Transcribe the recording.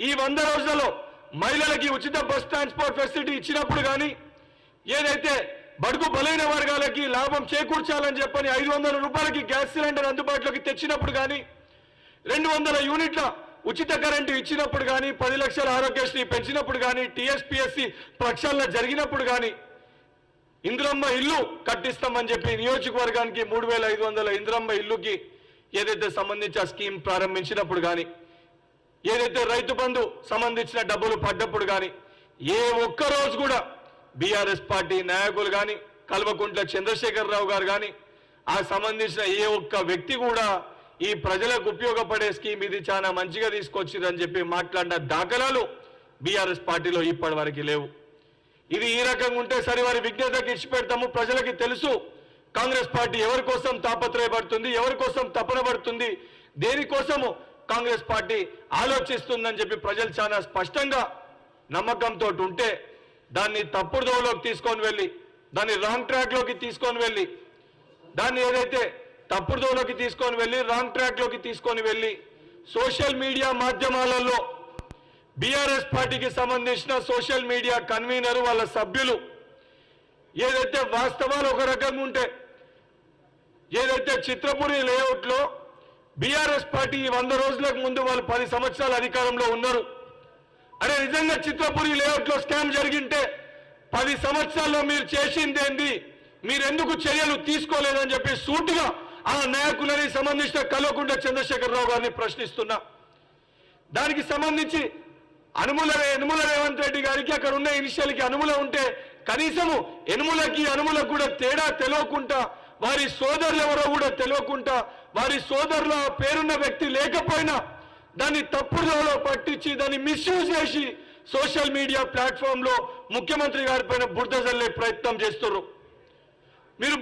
ఈ వంద రోజులలో మహిళలకి ఉచిత బస్ ట్రాన్స్పోర్ట్ ఫెసిలిటీ ఇచ్చినప్పుడు కానీ ఏదైతే బడుగు బలైన వర్గాలకి లాభం చేకూర్చాలని చెప్పని ఐదు వందల రూపాయలకి గ్యాస్ సిలిండర్ అందుబాటులోకి తెచ్చినప్పుడు కానీ రెండు వందల యూనిట్ల ఉచిత కరెంటు ఇచ్చినప్పుడు కానీ పది లక్షల ఆరోగ్యశ్రీ పెంచినప్పుడు కానీ టీఎస్పీఎస్సి ప్రక్షాళన జరిగినప్పుడు కానీ ఇందిరమ్మ ఇల్లు కట్టిస్తామని చెప్పి నియోజకవర్గానికి మూడు వేల ఐదు వందల ఇందిరమ్మ ఇల్లుకి ఏదైతే సంబంధించి ఆ స్కీమ్ ప్రారంభించినప్పుడు కానీ ఏదైతే రైతు బంధు సంబంధించిన డబ్బులు పడ్డప్పుడు కానీ ఏ ఒక్క రోజు కూడా బీఆర్ఎస్ పార్టీ నాయకులు కానీ కల్వకుంట్ల చంద్రశేఖరరావు గారు కానీ ఆ సంబంధించిన ఏ ఒక్క వ్యక్తి కూడా ఈ ప్రజలకు ఉపయోగపడే స్కీమ్ ఇది చాలా మంచిగా తీసుకొచ్చిందని చెప్పి మాట్లాడిన దాఖలాలు బీఆర్ఎస్ పార్టీలో ఇప్పటి వరకు లేవు. ఇది ఈ రకంగా ఉంటే సరే వారి విజ్ఞతకి ఇచ్చి పెడతాము ప్రజలకి తెలుసు కాంగ్రెస్ పార్టీ ఎవరి కోసం తాపత్రయపడుతుంది ఎవరి కోసం తపన పడుతుంది దేనికోసము కాంగ్రెస్ పార్టీ ఆలోచిస్తుందని చెప్పి ప్రజలు చాలా స్పష్టంగా నమ్మకంతో ఉంటే దాన్ని తప్పుడు దోవలోకి తీసుకొని వెళ్ళి దాన్ని రాంగ్ ట్రాక్లోకి తీసుకొని వెళ్ళి దాన్ని ఏదైతే తప్పుడు దోవలోకి తీసుకొని వెళ్ళి రాంగ్ ట్రాక్లోకి తీసుకొని వెళ్ళి సోషల్ మీడియా మాధ్యమాలలో బీఆర్ఎస్ పార్టీకి సంబంధించిన సోషల్ మీడియా కన్వీనర్ వాళ్ళ సభ్యులు ఏదైతే వాస్తవాలు ఒక రకంగా ఉంటే ఏదైతే చిత్రపురి లేఅవుట్లో బీఆర్ఎస్ పార్టీ వంద రోజులకు ముందు వాళ్ళు పది సంవత్సరాల అధికారంలో ఉన్నారు. అరే నిజంగా చిత్రపురి లేఅవుట్లో స్కామ్ జరిగింటే పది సంవత్సరాల్లో మీరు చేసిందేంది మీరెందుకు చర్యలు తీసుకోలేదని చెప్పి సూటిగా ఆ నాయకులని సంబంధించిన కల్వకుంట చంద్రశేఖరరావు గారిని ప్రశ్నిస్తున్నా. దానికి సంబంధించి అనుముల ఎనుముల రేవంత్ రెడ్డి గారికి అక్కడ ఉన్న ఇనిషియల్కి అనుముల ఉంటే కనీసము ఎనుములకి అనుములకు కూడా తేడా తెలియకుండా వారి సోదరులు ఎవరో కూడా తెలియకుండా వారి సోదరుల పేరున్న వ్యక్తి లేకపోయినా దాన్ని తప్పుదోలో పట్టించి దాన్ని మిస్యూజ్ చేసి సోషల్ మీడియా ప్లాట్ఫామ్లో ముఖ్యమంత్రి గారి పైన బురద జల్లే ప్రయత్నం చేస్తున్నారు